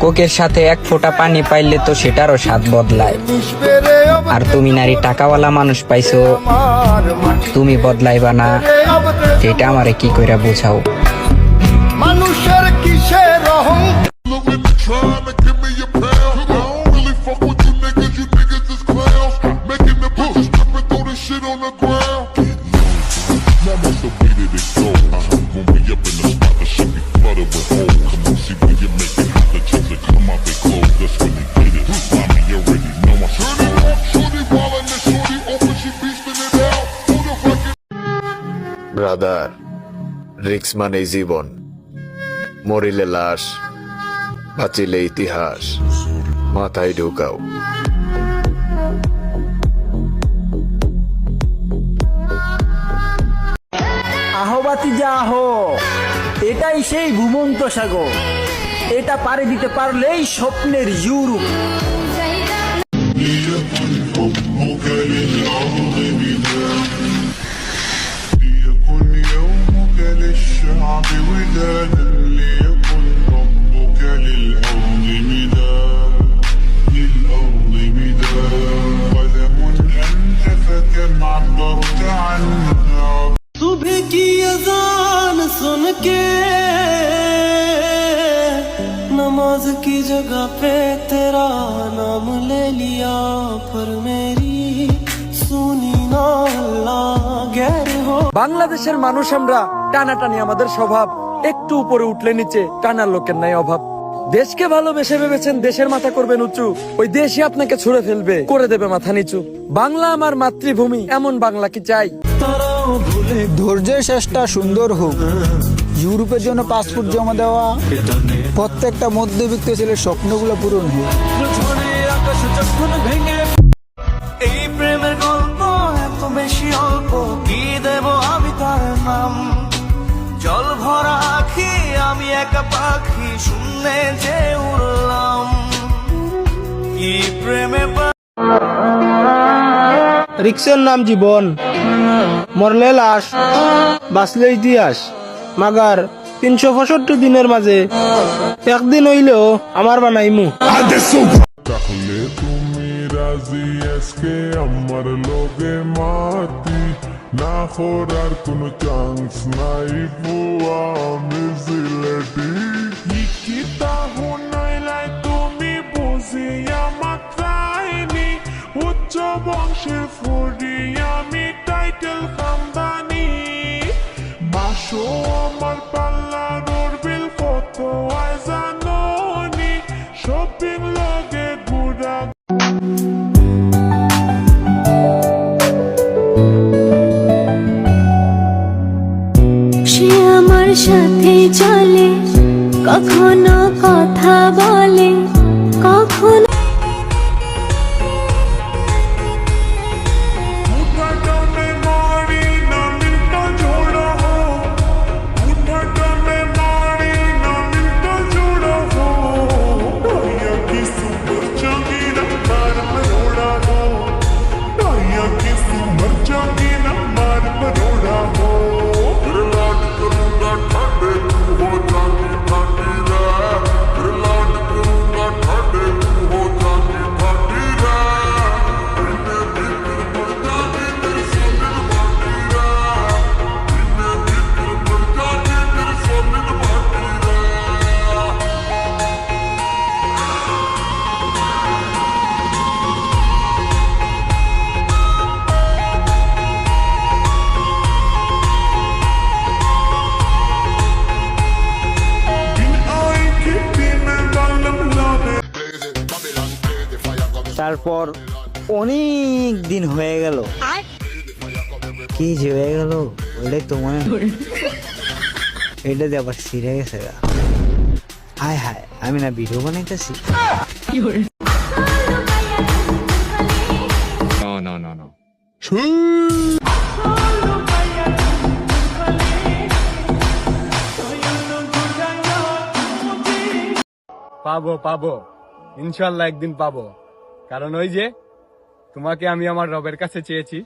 কোকের সাথে এক ফোঁটা পানি পাইলে তো সেটারও স্বাদ বদলায়। আর তুমি নারী টাকাওয়ালা মানুষ পাইছো তুমি বদলাইবা না। এটা আমারে কি কইরা বোঝাও? মানুষের কিসের ব্রাদার রিক্স মানে জীবন, মরিলে লাশ, বাঁচিলে ইতিহাস, মাথায় ঢুকাও। আহবাতি যা আহ। এটাই সেই ঘুমন্ত সাগর। এটা পাড়ি দিতে পারলেই স্বপ্নের ইউরোপ مكانا ليكن ربك للأرض مداد للأرض مداد قدم أنت فكم عبرت عنها صبح کی اذان سن کے نماز کی جگہ پہ تیرا نام لے لیا پر میری سنی না বাংলাদেশের মানুষ আমরা টানাটানি আমাদের স্বভাব একটু উপরে উঠলে নিচে কানার লোকের নাই অভাব। দেশকে ভালোবেসে ভেবেছেন দেশের মাথা করবেন উঁচু। ওই দেশই আপনাকে ছুড়ে ফেলবে করে দেবে মাথা নিচু। বাংলা আমার মাতৃভূমি এমন বাংলা কি চাই? ধৈর্যের শেষটা সুন্দর হোক। ইউরোপের জন্য পাসপোর্ট জমা দেওয়া প্রত্যেকটা মধ্যবিত্ত ছেলের স্বপ্নগুলো পূরণ হোক। পাখি শূন্যে যে উড়লাম। কি প্রেমে রিক্সের নাম জীবন। মরলে লাশ বাঁচলে ইতিহাস। মাগার তিনশো পঁয়ষট্টি দিনের মাঝে একদিন হইলেও আমার বানাইমু। তাহলে তুমি রাজি আজকে আমার লোকে মাতি না করার কোনো চান্স নাই। বুয়া, আমি সিলেটি ইকিতা হুনাইলাই তুমি বুঝিয়া মাত্রাইনি উচ্চ বংশের ফুরি কখনো কথা বলে কখনো But don't তারপর অনেক দিন হয়ে গেল। কি যে হয়ে গেল ওইটাই তো মনে হয়। এটা দিয়ে আবার সিরে গেছে হায় হায় আমি না ভিডিও বানাইতেছি? পাবো পাবো। ইনশাল্লাহ একদিন পাবো। কারণ ওই যে তোমাকে আমি আমার রবের কাছে চেয়েছি।